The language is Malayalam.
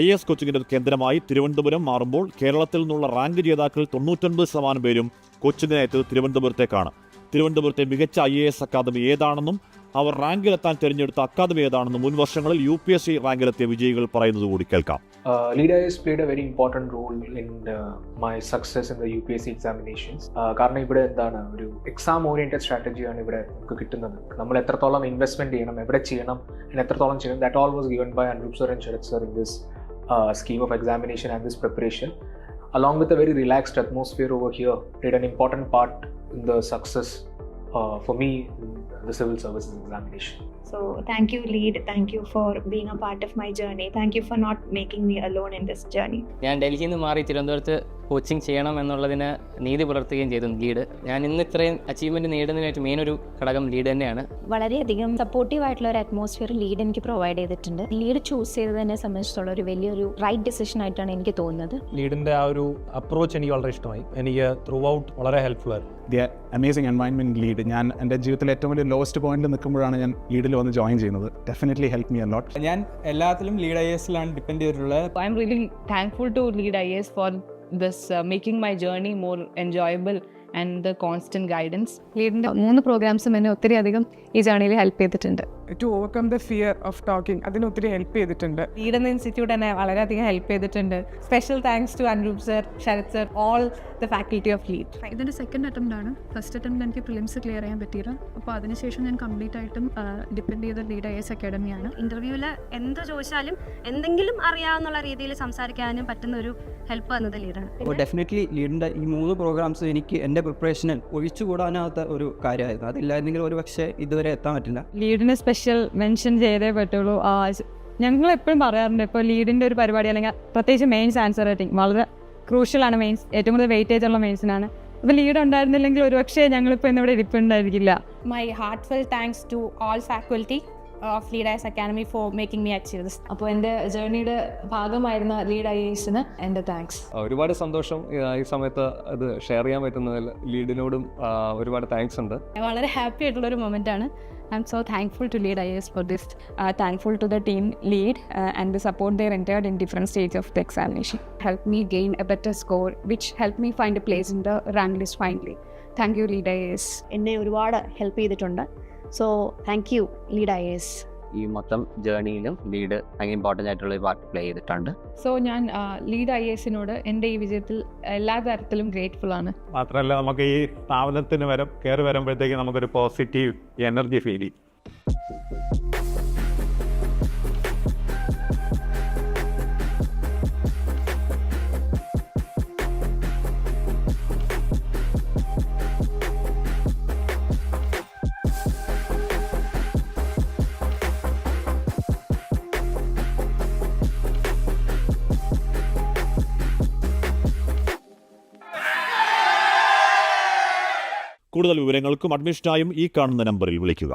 ഐ എസ് കോച്ചിങ്ങിന്റെ ഒരു കേന്ദ്രമായി തിരുവനന്തപുരം മാറുമ്പോൾ കേരളത്തിൽ നിന്നുള്ള റാങ്ക് ജേതാക്കൾ തൊണ്ണൂറ്റൊൻപത് ശതമാനം പേരും കോച്ചിങ്ങിനെത്തിയത് തിരുവനന്തപുരത്തേക്കാണ്. തിരുവനന്തപുരത്തെ മികച്ച ഐ എ എസ് അക്കാദമി ഏതാണെന്നും അവർ റാങ്കിലെത്താൻ തിരഞ്ഞെടുത്ത അക്കാദമി ഏതാണെന്നും മുൻ വർഷങ്ങളിൽ യു പി എസ് സി റാങ്കിലെത്തിയ വിജയികൾ പറയുന്നത് കൂടി കേൾക്കാം. Uh, S has played a very important role in uh, my success in the UPSC examinations. Uh, കാരണം ഇവിടെ എന്താണ്? ഒരു എക്സാം ഓറിയന്റഡ് സ്ട്രാറ്റജിയാണ് ഇവിടെ നമുക്ക് കിട്ടുന്നത്. നമ്മൾ എത്രത്തോളം ഇൻവെസ്റ്റ്മെന്റ് ചെയ്യണം എവിടെ ചെയ്യണം എത്രത്തോളം ചെയ്യണം that all was given by അൻ sir and Sharath sir in this Scheme of examination and this preparation along with a very relaxed atmosphere over here played an important part in the success uh, for me in the civil services examination. So thank you, lead. Thank you for being a part of my journey. Thank you for not making me alone in this journey. ഞാൻ ഡൽഹിയിൽ നിന്ന് മാറി തിരുവനന്തപുരത്ത് Coaching ചെയ്യണം എന്നുള്ളതിന് നീതി പുലർത്തുകയും ചെയ്തു ലീഡ്. ഞാൻ ഇന്ന് ഇത്രയും അച്ചീവ്മെന്റ് നേടുന്നതിനായിട്ട് മെയിൻ ഒരു ഘടകം ലീഡ് തന്നെയാണ്. വളരെയധികം സപ്പോർട്ടീവ് ആയിട്ടുള്ള ഒരു അറ്റ്മോസ്ഫിയർ ലീഡ് എനിക്ക് പ്രൊവൈഡ് ചെയ്തിട്ടുണ്ട്. ലീഡ് ചൂസ് ചെയ്തതിനെ സംബന്ധിച്ചിടത്തോളം ഒരു വലിയൊരു റൈറ്റ് ഡിസിഷൻ ആയിട്ടാണ് എനിക്ക് തോന്നുന്നത്. ലീഡിന്റെ ആ ഒരു അപ്രോച്ച് എനിക്ക് വളരെ ഇഷ്ടമായി. എനിക്ക് ത്രൂ ഔട്ട് വളരെ ഹെൽപ്ഫുൾ ആയിരുന്നു. ദി അമേസിംഗ് എൻവയൺമെന്റ് ലീഡ് ഞാൻ എന്റെ ജീവിതത്തിൽ ഏറ്റവും വലിയ ലോസ്റ്റ് പോയിന്റിൽ നിൽക്കുമ്പോഴാണ് ഞാൻ ലീഡിൽ വന്ന് ജോയിൻ ചെയ്യുന്നത്. ഡെഫിനറ്റ്ലി ഹെൽപ്പ് മി അലോട്ട് ഞാൻ എല്ലാത്തിലും ലീഡ് ഐ എസിലാണ് ഡിപ്പെൻഡ് ചെയ്തിട്ടുള്ളത്. I'm really thankful to Lead I S for this uh, making my journey more enjoyable and the constant guidance. ലീഡിന്റെ മൂന്ന് പ്രോഗ്രാംസും എന്നെ ഒത്തിരി അധികം ഈ ജേണിയിൽ ഹെൽപ്പ് ചെയ്തിട്ടുണ്ട് to overcome the fear of talking അതിന് ഒത്തിരി ഹെൽപ്പ് ചെയ്തിട്ടുണ്ട്. ഈഡൻ എന്ന ഇൻസ്റ്റിറ്റ്യൂട്ട് എന്നെ വളരെയധികം ഹെൽപ്പ് ചെയ്തിട്ടുണ്ട്. Special thanks to Anroop sir Sharath sir all the faculty of Lead ഇതിന്റെ സെക്കൻഡ് അറ്റംപ്റ്റ് ആണ്. ഫസ്റ്റ് അറ്റംപ്റ്റ് എനിക്ക് പ്രിലിംസ് ക്ലിയർ ചെയ്യാൻ പറ്റിയില്ല അപ്പോൾ അതിനുശേഷം ഞാൻ കംപ്ലീറ്റ് ആയിട്ടും ഡിപ്പെൻഡ് ചെയ്ത ലീഡ് ഐ എസ് അക്കാഡമിയാണ് ഇന്റർവ്യൂവിൽ എന്ത് ചോദിച്ചാലും എന്തെങ്കിലും അറിയാവുന്ന രീതിയിൽ സംസാരിക്കാനും പറ്റുന്ന ഒരു ഹെൽപ്പ് തന്നത് ലീഡാണ് അപ്പോൾ ഡെഫിനറ്റ്ലി ലീഡിന്റെ ഈ മൂന്ന് പ്രോഗ്രാംസ് എനിക്ക് എന്റെ പ്രിപ്പറേഷനിൽ ഒഴിച്ചുകൂടാനാത്ത ഒരു കാര്യമായിരുന്നു. അതില്ലായിരുന്നെങ്കിൽ ഒരു പക്ഷേ ഇതുവരെ എത്താൻ പറ്റില്ല. ലീഡിന് സ്പെഷ്യൽ മെൻഷൻ ചെയ്തേ പറ്റുള്ളൂ. ഞങ്ങൾ എപ്പോഴും പറയാറുണ്ട് ഇപ്പോൾ ലീഡിന്റെ ഒരു പരിപാടി അല്ലെങ്കിൽ പ്രത്യേകിച്ച് മെയിൻസ് ആൻസർ റൈറ്റിംഗ് വളരെ ക്രൂഷ്യലാണ് മെയിൻസ് ഏറ്റവും കൂടുതൽ വെയിറ്റേജ് ഉള്ള മെയിൻസിനാണ് അപ്പോൾ ലീഡ് ഉണ്ടായിരുന്നില്ലെങ്കിൽ ഒരുപക്ഷേ ഞങ്ങളിപ്പോൾ ഇന്നിവിടെ ഇരിപ്പുണ്ടായിരിക്കില്ല. My heartfelt thanks to all faculty of Lead IAS academy for making me achieve this അപ്പോൾ എന്റെ ജേർണിയുടെ ഭാഗമായിരുന്ന ലീഡ് ഐ എസിന് എന്റെ താങ്ക്സ് ഒരുപാട് സന്തോഷം ഈ സമയത്ത് അത് ഷെയർ ചെയ്യാൻ പറ്റുന്നതിൽ ലീഡിനോടും ഒരുപാട് താങ്ക്സ് ഉണ്ട്. വളരെ ഹാപ്പി ആയിട്ടുള്ള ഒരു മൊമെന്റ് ആണ്. I'm so thankful to Lead I S for this thankful to the team Lead and the support they rendered in different stage of the examination help me gain a better score which help me find a place in the rank list finally thank you Lead I S എന്നെ ഒരുപാട് ഹെൽപ്പ് ചെയ്തിട്ടുണ്ട്. So thank you Lead I S ഈ മൊത്തം ജേർണിയിലും ലീഡ് ഭയങ്കര ഇമ്പോർട്ടന്റ് ആയിട്ടുള്ള ഒരു പാർട്ട് പ്ലേ ചെയ്തിട്ടുണ്ട്. സോ ഞാൻ ലീഡ് ഐ എസിനോട് എന്റെ ഈ വിജയത്തിൽ എല്ലാ തരത്തിലും ഗ്രേറ്റ്ഫുൾ ആണ്. മാത്രമല്ല നമുക്ക് ഈ സ്ഥാപനത്തിന് വരം കയറി വരുമ്പോഴത്തേക്ക് നമുക്കൊരു പോസിറ്റീവ് എനർജി ഫീൽ ചെയ്യും. കൂടുതൽ വിവരങ്ങൾക്കും അഡ്മിഷനായും ഈ കാണുന്ന നമ്പറിൽ വിളിക്കുക.